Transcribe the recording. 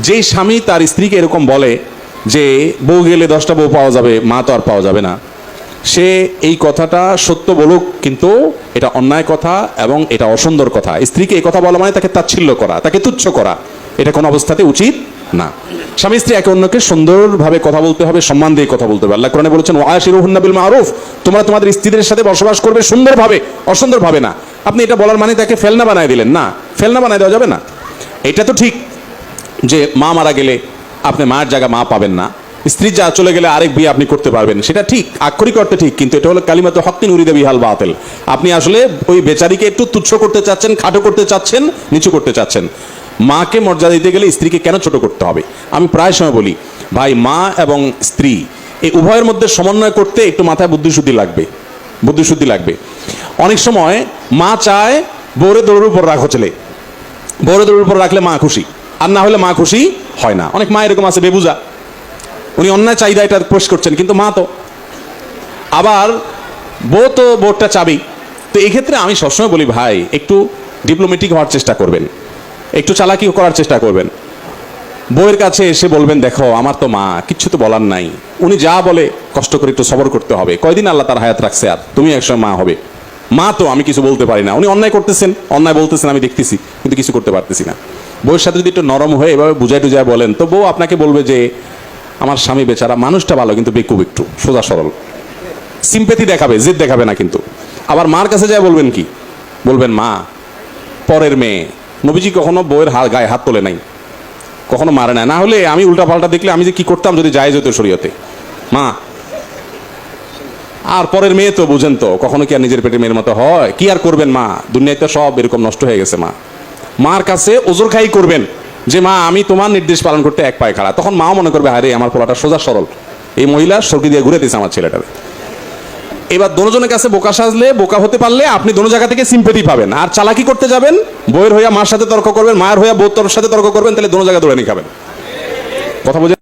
যেই স্বামী তার স্ত্রীকে এরকম বলে যে, বউ গেলে দশটা বউ পাওয়া যাবে, মা তো আর পাওয়া যাবে না। সে এই কথাটা সত্য বলুক, কিন্তু এটা অন্যায় কথা এবং এটা অসুন্দর কথা। স্ত্রীকে এই কথা বলা মানে তাকে তাচ্ছিল্য করা, তাকে তুচ্ছ করা। এটা কোনো অবস্থাতে উচিত না। স্বামী স্ত্রী একে অন্যকে সুন্দরভাবে কথা বলতে হবে, সম্মান দিয়ে কথা বলতে হবে। আল্লাহ কোরআনে বলেছেন ওয়াশিরুহুন্না বিল মারুফ। তোমরা তোমাদের স্ত্রীদের সাথে বসবাস করবে সুন্দরভাবে, অসুন্দরভাবে না। আপনি এটা বলার মানে তাকে ফেলনা বানায় দিলেন। না, ফেলনা বানায় দেওয়া যাবে না। এটা তো ঠিক। যে মা মারা গেলে আপনি মায়ের জায়গা মা পাবেন না। স্ত্রী যা চলে গেলে আরেক বিয়ে আপনি করতে পারবেন। সেটা ঠিক, আক্ষরিক অর্থে ঠিক, কিন্তু এটা হলো কালিমাত হকিন উরিদে বিহাল বাতিল। আপনি আসলে ওই বেচারিকে একটু তুচ্ছ করতে চাচ্ছেন, খাটো করতে চাচ্ছেন, নিচু করতে চাচ্ছেন। মাকে মর্যাদা দিতে গেলে স্ত্রীকে কেন ছোট করতে হবে? আমি প্রায় সময় বলি, ভাই, মা এবং স্ত্রী, এই উভয়ের মধ্যে সমন্বয় করতে একটু মাথায় বুদ্ধিশুদ্ধি লাগবে। বুদ্ধিশুদ্ধি লাগবে। অনেক সময় মা চায় বউরে দৌড়ের উপর রাখো ছেলে বউরে দৌড়ের উপর রাখলে মা খুশি। আর না হলে মা খুশি হয় না। অনেক মা এরকম আছে, বেবুজা। উনি অন্যায় চাহিদা এটা পেশ করছেন, কিন্তু মা তো। আবার বউ তো বোর্ডটা চাবি তো এই ক্ষেত্রে আমি সবসময় বলি, ভাই, একটু ডিপ্লোমেটিক হওয়ার চেষ্টা করবেন। একটু চালাকি করার চেষ্টা করবেন। বউয়ের কাছে এসে বলবেন, দেখো, আমার তো মা, কিচ্ছু তো বলার নাই। উনি যা বলে, কষ্ট করে একটু সবর করতে হবে। কয়দিন আল্লাহ তার হায়াত রাখছে আর? তুমি একসময় মা হবে। মা তো আমি কিছু বলতে পারি না। উনি অন্যায় করতেছেন, অন্যায় বলতেছেন, আমি দেখতেছি, কিন্তু কিছু করতে পারতেছি না। বউয়ের সাথে যদি একটু নরম হয়ে এভাবে বুঝাই টুজায় বলেন, তো বউ আপনাকে বলবে যে, আমার স্বামী বেচারা মানুষটা ভালো, কিন্তু বেকুব একটু, সোজা সরল। সিম্পেথি দেখাবে, জিদ দেখাবে না কিন্তু। আবার মার কাছে যায় বলবেন কি? বলবেন, মা, পরের মেয়ে। নবীজি কখনো বউয়ের হাত গায়ে হাত তোলে নাই। কখনো মারে না না হলে আমি উল্টা পাল্টা দেখলে আমি যে কি করতাম যদি যায় যেত শরীয়তে। মা, আর পরের মেয়ে তো বুঝেন তো, কখনো কি আর নিজের পেটে মেয়ের মতো হয়? কি আর করবেন মা? দুনিয়ায় সব এরকম নষ্ট হয়ে গেছে মা। মার কাছে ওজোর খাই করবেন। যে মা, আমি তোমার নির্দেশ পালন করতে এক পায়ে খাড়া। তখন মাও মনে করবে, আরে, আমার পোলাটা সোজা সরল। এই মহিলা সরকি দিয়ে ঘুরে দিয়েছে আমার ছেলেটা এবার দোনোজনের কাছে বোকা সাজলে, বোকা হতে পারলে আপনি দোনো জায়গা থেকে সিম্পেটি পাবেন। আর চালাকি করতে যাবেন, বইয়ের হইয়া মার সাথে তর্ক করবেন, মায়ের হইয়া বউতর সাথে তর্ক করবেন, তাহলে দোনো জায়গা দৌড়ে নিয়ে খাবেন। কথা বুঝে